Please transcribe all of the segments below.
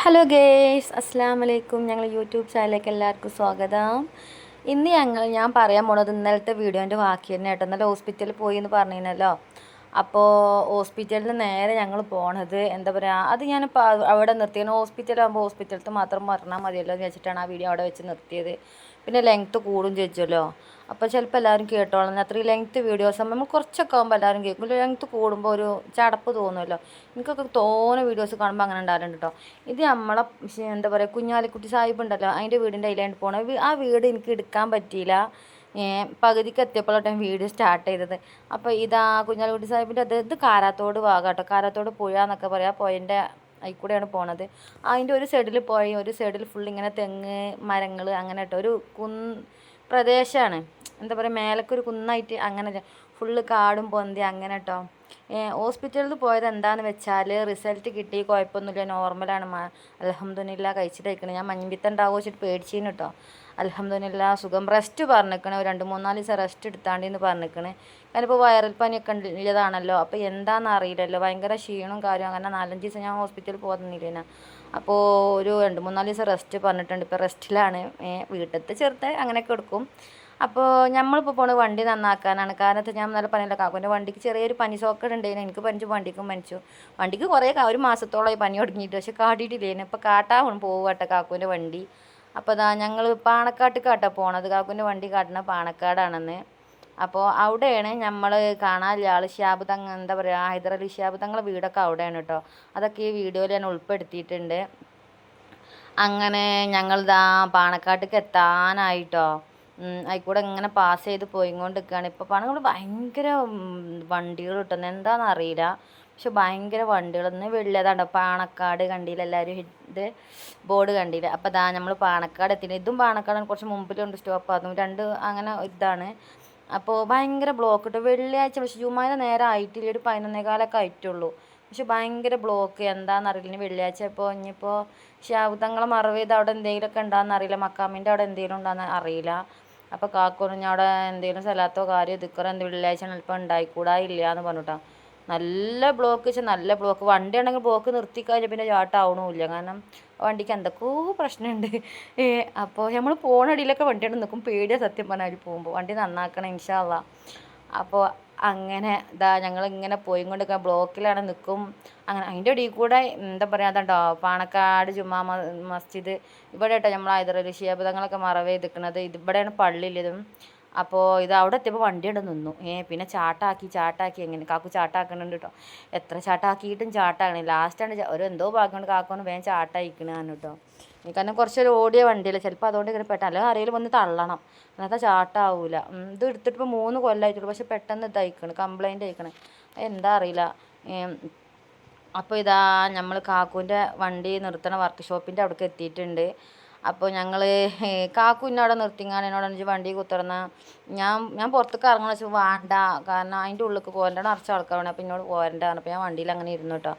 Hello guys അസ്സാം വലൈക്കും ഞങ്ങൾ യൂട്യൂബ് ചാനലിലേക്ക് എല്ലാവർക്കും സ്വാഗതം. ഇന്ന് ഞങ്ങൾ ഞാൻ പറയാൻ പോണത് ഇന്നലത്തെ വീഡിയോന്റെ ബാക്കി തന്നെ കേട്ടോ ഇന്നലെ ഹോസ്പിറ്റലിൽ പോയി എന്ന് പറഞ്ഞിരുന്നല്ലോ. അപ്പോൾ ഹോസ്പിറ്റലിൽ നേരെ ഞങ്ങൾ പോണത് എന്താ പറയുക അത് ഞാനിപ്പോൾ അവിടെ നിർത്തിയത്. ഹോസ്പിറ്റലാകുമ്പോൾ ഹോസ്പിറ്റലത്ത് മാത്രം പറഞ്ഞാൽ മതിയല്ലോ എന്ന് വെച്ചിട്ടാണ് ആ വീഡിയോ അവിടെ വെച്ച് നിർത്തിയത്. പിന്നെ ലെങ്ത്ത് കൂടും ചോദിച്ചല്ലോ. അപ്പോൾ ചിലപ്പോൾ എല്ലാവരും കേട്ടോളാം. അത്രയും ലെങ്ത്ത് വീഡിയോസ് ആകുമ്പോൾ നമ്മൾ കുറച്ചൊക്കെ ആകുമ്പോൾ എല്ലാവരും കേൾക്കും. ലെങ്ത്ത് കൂടുമ്പോൾ ഒരു ചടപ്പ് തോന്നുമല്ലോ. എനിക്കൊക്കെ തോനെ വീഡിയോസ് കാണുമ്പോൾ അങ്ങനെ ഉണ്ടാകാറുണ്ട് കേട്ടോ ഇത് നമ്മളെ എന്താ പറയുക കുഞ്ഞാലിക്കുട്ടി സാഹിബ് ഉണ്ടല്ലോ. അതിന്റെ വീടിന്റെ അതിലായിട്ട് പോകണം ആ വീട് എനിക്ക് എടുക്കാൻ പറ്റിയില്ല. പകുതിക്ക് എത്തിയപ്പോഴാണ് വീഡിയോ സ്റ്റാർട്ട് ചെയ്തത്. അപ്പോൾ ഇതാ കുഞ്ഞാലിക്കുട്ടി സാഹിബിന്റെ അത് ഇത് കാരാത്തോട് ഭാഗം കാരാത്തോട് പുഴ എന്നൊക്കെ പറയാം. പുഴന്റെ അതിൽ കൂടെയാണ് പോണത്. അതിന്റെ ഒരു സൈഡിൽ പോയി. ഒരു സൈഡിൽ ഫുൾ ഇങ്ങനെ തെങ്ങ് മരങ്ങൾ അങ്ങനെ ഒരു കുന്ന് പ്രദേശമാണ് എന്താ പറയുക മേലക്കൊരു കുന്നായിട്ട് അങ്ങനെ ഫുള്ള് കാടും പൊന്തി അങ്ങനെ കേട്ടോ ഹോസ്പിറ്റലിൽ പോയത് എന്താണെന്ന് വെച്ചാൽ റിസൾട്ട് കിട്ടി കുഴപ്പമൊന്നുമില്ല നോർമലാണ് അലഹമ്മദില്ല കഴിച്ചിട്ടേക്കണേ ഞാൻ മഞ്ഞപ്പിത്തം ഉണ്ടാവുക വെച്ചിട്ട് പേടിച്ചിന് കേട്ടോ അലഹമ്മദില്ല സുഖം. റെസ്റ്റ് പറഞ്ഞിരിക്കണേ രണ്ട് മൂന്നാൽ ദിവസം റെസ്റ്റ് എടുത്താണ്ടിന്ന് പറഞ്ഞിരിക്കണേ കാരണം ഇപ്പോൾ വൈറൽ പനിയൊക്കെ ഉള്ളതാണല്ലോ അപ്പോൾ എന്താണെന്ന് അറിയില്ലല്ലോ. ഭയങ്കര ക്ഷീണവും കാര്യവും അങ്ങനെ നാലഞ്ച് ദിവസം ഞാൻ ഹോസ്പിറ്റലിൽ പോകുന്നില്ല അപ്പോൾ ഒരു രണ്ട് മൂന്നാൽ ദിവസം റെസ്റ്റ് പറഞ്ഞിട്ടുണ്ട്. ഇപ്പോൾ റെസ്റ്റിലാണ് വീട്ടിലത്തെ ചെറുത്ത് അങ്ങനെയൊക്കെ എടുക്കും. അപ്പോൾ നമ്മളിപ്പോൾ പോണത് വണ്ടി നന്നാക്കാനാണ്. കാരണം ഞാൻ നല്ല പനിയല്ല കാക്കുവിന്റെ വണ്ടിക്ക് ചെറിയൊരു പനി സോക്കട് ഉണ്ടായിരുന്നു എനിക്ക് പനിച്ചു വണ്ടിക്കും പനിച്ചു. വണ്ടിക്ക് കുറേ ഒരു മാസത്തോളമായി പനി തുടങ്ങിയിട്ട് പക്ഷെ കാട്ടിയിട്ടില്ലേനു. ഇപ്പോൾ പോകും പോവുകട്ടെ കാക്കുവിന്റെ വണ്ടി. അപ്പോൾ അതാ ഞങ്ങൾ പാണക്കാട്ട് കാട്ടാ പോണത്. കാക്കുവിന്റെ വണ്ടി കാട്ടണ പാണക്കാടാണെന്ന്. അപ്പോൾ അവിടെയാണ് നമ്മൾ കാണാനില്ല ആൾ ഷിയാബ് തങ്ങ എന്താ പറയുക ഹൈദരലി ഷിയാബ് തങ്ങളെ വീടൊക്കെ അവിടെയാണ് കേട്ടോ. അതൊക്കെ ഈ വീഡിയോയിൽ ഞാൻ ഉൾപ്പെടുത്തിയിട്ടുണ്ട്. അങ്ങനെ ഞങ്ങൾ ഞങ്ങളിതാ പാണക്കാട്ടേക്ക് എത്താനായിട്ടോ. അതിൽക്കൂടെ ഇങ്ങനെ പാസ് ചെയ്ത് പോയിക്കൊണ്ട് നിൽക്കുകയാണ് ഇപ്പോൾ പണങ്ങൾ ഭയങ്കര വണ്ടികൾ കിട്ടുന്നത് എന്താണെന്ന് അറിയില്ല പക്ഷെ ഭയങ്കര വണ്ടികൾ. ഇന്ന് പാണക്കാട് കണ്ടില്ല. എല്ലാവരും ഇത് ബോർഡ് കണ്ടില്ല. അപ്പോൾ ദാ നമ്മൾ പാണക്കാട് എത്തിയത് ഇതും പാണക്കാടാണ്. കുറച്ച് മുമ്പിലുണ്ട് സ്റ്റോപ്പ്. അതും രണ്ട് അങ്ങനെ ഇതാണ്. അപ്പോൾ ഭയങ്കര ബ്ലോക്ക് ഇട്ടു. വെള്ളിയാഴ്ച പക്ഷെ ജുമാന നേരം ആയിട്ടില്ല ഒരു പതിനൊന്നേകാലൊക്കെ ആയിട്ടുള്ളൂ. പക്ഷെ ഭയങ്കര ബ്ലോക്ക് എന്താണെന്നറിയില്ല ഇനി വെള്ളിയാഴ്ച ഇപ്പോൾ ഇനിയിപ്പോൾ ശാബുദങ്ങളെ മറവ് ചെയ്ത് അവിടെ എന്തെങ്കിലുമൊക്കെ ഉണ്ടാകുന്ന അറിയില്ല. മക്കാമിന്റെ അവിടെ എന്തെങ്കിലും ഉണ്ടാകുന്ന അറിയില്ല. അപ്പോൾ കാക്കൂറിഞ്ഞ അവിടെ എന്തെങ്കിലും സ്ഥലത്തോ കാര്യം ദിക്കറോ എന്ത് വെള്ളിയാഴ്ച ചിലപ്പോൾ ഉണ്ടായിക്കൂടാ ഇല്ല എന്ന് പറഞ്ഞിട്ടാ നല്ല ബ്ലോക്ക് വെച്ചാൽ നല്ല ബ്ലോക്ക് വണ്ടി ഉണ്ടെങ്കിൽ ബ്ലോക്ക് നിർത്തിക്കാതെ പിന്നെ ചാട്ടാവണമില്ല കാരണം വണ്ടിക്ക് എന്തൊക്കെയോ പ്രശ്നമുണ്ട്. അപ്പോൾ നമ്മൾ പോണടിയിലൊക്കെ വണ്ടിയുണ്ട് നിൽക്കും പേടിയാണ് സത്യം പറഞ്ഞാൽ പോകുമ്പോൾ വണ്ടി നന്നാക്കണം ഇൻഷാല്ല അപ്പോൾ അങ്ങനെ ഇതാ ഞങ്ങൾ ഇങ്ങനെ പോയി കൊണ്ടൊക്കെ ബ്ലോക്കിലാണ് നിൽക്കും അങ്ങനെ അതിന്റെ ഇടയിൽ കൂടെ എന്താ പറയുക അതുണ്ടോ പാണക്കാട് ജുമാ മസ്ജിദ്. ഇവിടെ കേട്ടോ നമ്മൾ ഹൈദരലി ശിയാബിതങ്ങളൊക്കെ മറവ് ചെയ്തിരിക്കുന്നത് ഇത് ഇവിടെയാണ് പള്ളിയിലിതും. അപ്പോൾ ഇത് അവിടെ എത്തിയപ്പോൾ വണ്ടി അവിടെ നിന്നു. ഏ പിന്നെ ചാട്ടാക്കി ചാട്ടാക്കി എങ്ങനെ? കാക്കു ചാട്ടാക്കണുണ്ട് കേട്ടോ എത്ര ചാട്ടാക്കിയിട്ടും ചാട്ടാക്കണേ ലാസ്റ്റാണ് ഒരു എന്തോ ഭാഗം കൊണ്ട് കാക്കോന്ന് വേഗം ചാട്ടായിക്കണാണ് കേട്ടോ കാരണം കുറച്ചൊരു ഓടിയ വണ്ടിയല്ലേ. ചിലപ്പോൾ അതുകൊണ്ട് ഇങ്ങനെ പെട്ടെന്ന് അല്ലെങ്കിൽ ആരെങ്കിലും വന്ന് തള്ളണം. എന്നാൽ ചാട്ടാവൂല. ഇത് എടുത്തിട്ട് ഇപ്പോൾ മൂന്ന് കൊല്ലമായിട്ടുള്ളൂ പക്ഷെ പെട്ടെന്ന് ഇതായിക്കണ് കംപ്ലയിന്റ് ആയിക്കണ്. എന്താ അറിയില്ല. അപ്പോൾ ഇതാ നമ്മൾ കാക്കുവിന്റെ വണ്ടി നിർത്തണ വർക്ക്ഷോപ്പിന്റെ അവിടേക്ക് എത്തിയിട്ടുണ്ട്. അപ്പോൾ ഞങ്ങൾ കാക്കു ഇന്നെ അവിടെ നിർത്തിങ്ങാൻ എന്നോട് എനിക്ക് വണ്ടി കുത്തിറന്ന ഞാൻ ഞാൻ പുറത്തേക്ക് ഇറങ്ങണ വെച്ചാൽ വേണ്ട കാരണം അതിന്റെ ഉള്ളിലേക്ക് പോരണ്ട നിറച്ച ആൾക്കാരാണ്. അപ്പോൾ എന്നോട് പോരണ്ട അപ്പോൾ ഞാൻ വണ്ടിയിൽ അങ്ങനെ ഇരുന്നു കേട്ടോ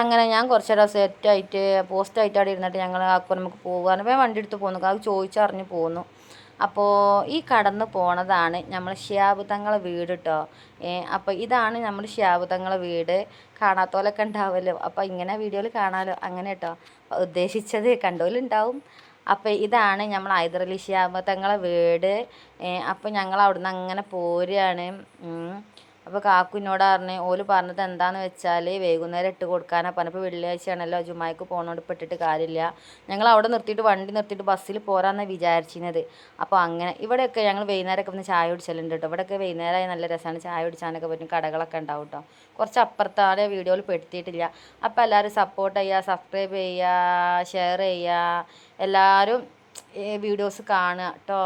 അങ്ങനെ ഞാൻ കുറച്ച് നേരം സെറ്റായിട്ട് പോസ്റ്റായിട്ട് അവിടെ ഇരുന്നിട്ട് ഞങ്ങൾ കാക്കു നമുക്ക് പോകാൻ അപ്പോൾ ഞാൻ വണ്ടി എടുത്ത് പോന്നു. കാക്കു ചോദിച്ചറിഞ്ഞ് പോന്നു. അപ്പോൾ ഈ കടന്ന് പോണതാണ് നമ്മൾ ഷിയാബ് തങ്ങളെ വീട് കേട്ടോ അപ്പോൾ ഇതാണ് നമ്മൾ ഷിയാബ് തങ്ങളെ വീട്. കാണാത്തോലൊക്കെ ഉണ്ടാവുമല്ലോ അപ്പോൾ ഇങ്ങനെ വീഡിയോയിൽ കാണാമല്ലോ അങ്ങനെ കേട്ടോ ഉദ്ദേശിച്ചത് കണ്ടോലുണ്ടാവും. അപ്പോൾ ഇതാണ് നമ്മൾ ഹൈദരലി ഷിയാബ് തങ്ങളെ വീട് അപ്പോൾ ഞങ്ങൾ അവിടുന്ന് അങ്ങനെ പോരുകയാണ്. അപ്പോൾ കാക്കു എന്നോട് പറഞ്ഞ് ഓൽ പറഞ്ഞത് എന്താന്ന് വെച്ചാൽ വൈകുന്നേരം ഇട്ട് കൊടുക്കാനാണ് പറഞ്ഞപ്പോൾ വെള്ളിയാഴ്ചയാണല്ലോ ജുമായ്ക്ക് പോകണോണ്ട് ഇപ്പോൾ ഇട്ടിട്ട് കാര്യമില്ല. ഞങ്ങൾ അവിടെ നിർത്തിയിട്ട് വണ്ടി നിർത്തിയിട്ട് ബസ്സിൽ പോരാന്ന് വിചാരിച്ചിരുന്നത് അപ്പോൾ അങ്ങനെ ഇവിടെയൊക്കെ ഞങ്ങൾ വൈകുന്നേരമൊക്കെ വന്ന് ചായ കുടിച്ചലുണ്ട് കേട്ടോ ഇവിടെയൊക്കെ വൈകുന്നേരമായി നല്ല രസമാണ് ചായ കുടിച്ചാനൊക്കെ പറ്റും കടകളൊക്കെ ഉണ്ടാവും കേട്ടോ കുറച്ച് അപ്പുറത്താണ് വീഡിയോയിൽ പെടുത്തിയിട്ടില്ല. അപ്പോൾ എല്ലാവരും സപ്പോർട്ട് ചെയ്യുക സബ്സ്ക്രൈബ് ചെയ്യുക ഷെയർ ചെയ്യുക. എല്ലാവരും വീഡിയോസ് കാണുക കേട്ടോ